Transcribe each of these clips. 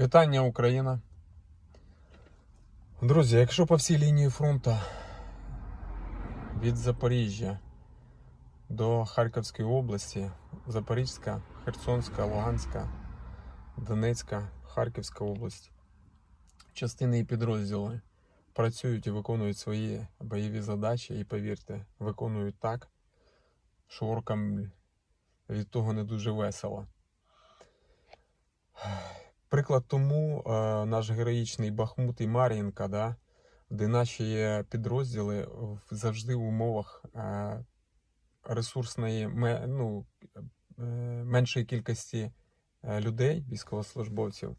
Вітання Україна. Друзі, якщо по всій лінії фронту від Запоріжжя до Харківської області, Запорізька, Херсонська, Луганська, Донецька, Харківська область, частини і підрозділи працюють і виконують свої бойові задачі, і повірте, виконують так, що оркам від того не дуже весело. Приклад тому е, наш героїчний Бахмут і Мар'їнка, да, де наші підрозділи завжди в умовах е, ресурсної ну, е, меншої кількості людей, військовослужбовців,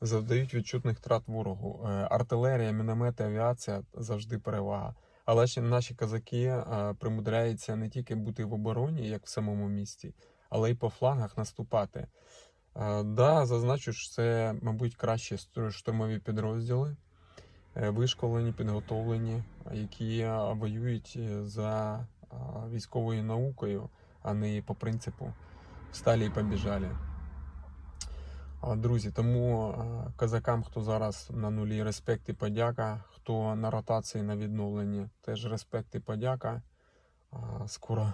завдають відчутних втрат ворогу. Артилерія, міномети, авіація завжди перевага. Але ще наші козаки примудряються не тільки бути в обороні, як в самому місті, але й по флангах наступати. Е, Да, зазначу, що це, мабуть, кращі штурмові підрозділи, е, вишколені, підготовлені, які е, воюють за військовою наукою, а не по принципу встали і побіжали. Друзі, тому козакам, хто зараз на нулі, респект і подяка, хто на ротації на відновленні, теж респект і подяка. Скоро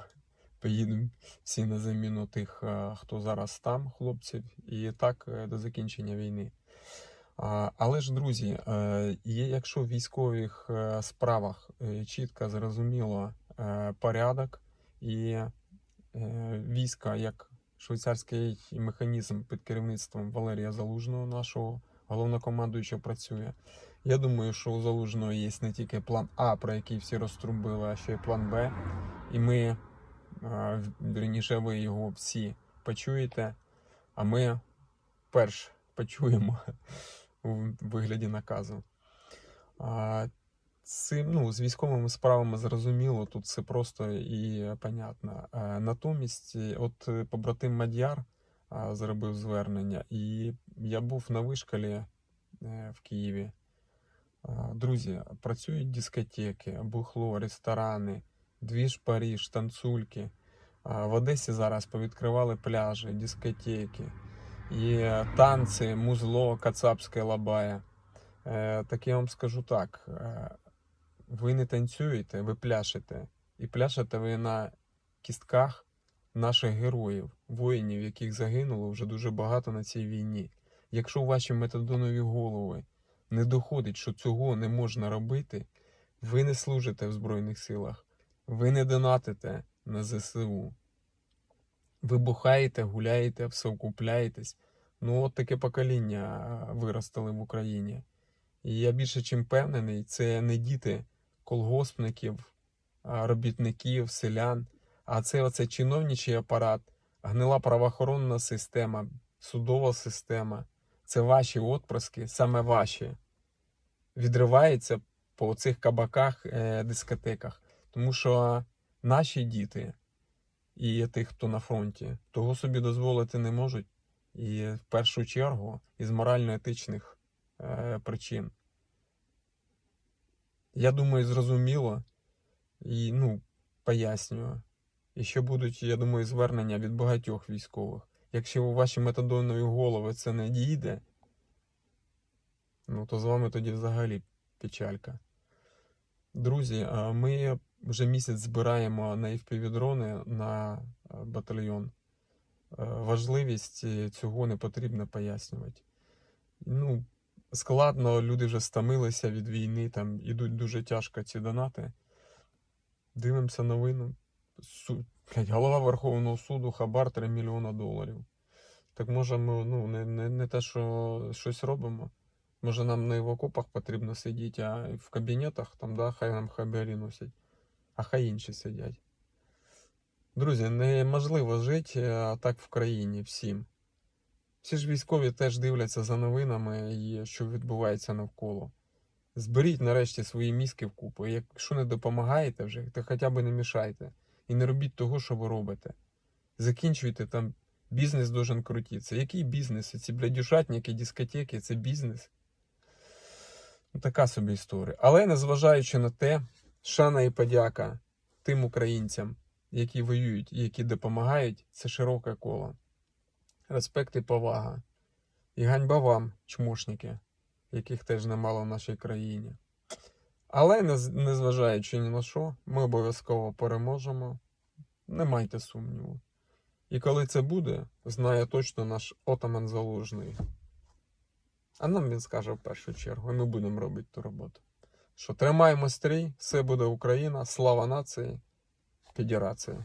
поїдемо всі на заміну тих, е, хто зараз там, хлопців, і так е, до закінчення війни. Але ж, друзі, е, якщо в військових справах чітко зрозуміло порядок і війська як швейцарський механізм під керівництвом Валерія Залужного, нашого головнокомандуючого, працює. Я думаю, що у Залужного є не тільки план А, про який всі розтрубили, а ще й план Б. І ми, вірніше, ви його всі почуєте, а ми перш почуємо у вигляді наказу. Цим, ну, з військовими справами зрозуміло, тут все просто і понятно. Натомість, от е, побратим Мадяр зробив звернення, і я був на вишкалі е, в Києві. Друзі, працюють дискотеки, бухло, ресторани, двіж Паріж, танцульки. В Одесі зараз повідкривали пляжі, дискотеки, є танці, музло, кацапське лабая. Е, Так я вам скажу так: е, ви не танцюєте, ви пляшете. І пляшете ви на кістках наших героїв, воїнів, яких загинуло вже дуже багато на цій війні. Якщо ваші метадонові голови не доходить, що цього не можна робити, ви не служите в Збройних силах, ви не донатите на ЗСУ. Ви бухаєте, гуляєте, всеокупляєтесь. Ну, от таке покоління а, виростили в Україні. І я більше чим певнений, це не діти колгоспників, робітників, селян, а це оце чиновничий апарат, гнила правоохоронна система, судова система. Це ваші отпрыски, саме ваші. Відриваються по цих кабаках, е, дискотеках. Тому що наші діти і тих, хто на фронті, того собі дозволити не можуть. І в першу чергу із морально-етичних е, причин. Я думаю, зрозуміло і ну, пояснюю. І ще будуть, я думаю, звернення від багатьох військових. Якщо у ваші метадонові голови це не дійде, ну то з вами тоді взагалі печалька. Друзі, ми вже місяць збираємо на FPV-дрони на е, батальйон. Е, Важливість е, цього не потрібно пояснювати. Ну, складно, люди вже стомилися від війни, там ідуть дуже тяжко ці донати. Дивимося новину. Су... Голова Верховного суду, хабар 3 мільйона доларів. Так може ми ну, не, не, не те, що щось робимо. Може нам не в окопах потрібно сидіти, а в кабінетах, там, да, хай нам хабарі носять, а хай інші сидять. Друзі, неможливо жити е, так в країні всім. Всі ж військові теж дивляться за новинами і що відбувається навколо. Зберіть нарешті свої мізки вкупу. І Якщо не допомагаєте вже, то хоча б не мішайте. І не робіть того, що ви робите. Закінчуйте там, бізнес должен крутитися. Який бізнес? Ці блядюшатники, дискотеки це бізнес. Ну, така собі історія. Але незважаючи на те, шана і подяка тим українцям, які воюють і які допомагають, це широке коло. Респект і повага. І ганьба вам, чмошники, яких теж немало в нашій країні. Але незважаючи ні на що, ми обов'язково переможемо. Не майте сумніву. І коли це буде, знає точно наш отаман залужний. А нам він скаже в першу чергу, і ми будемо робити ту роботу. Що тримаємо стрій, все буде Україна, слава нації, федерації.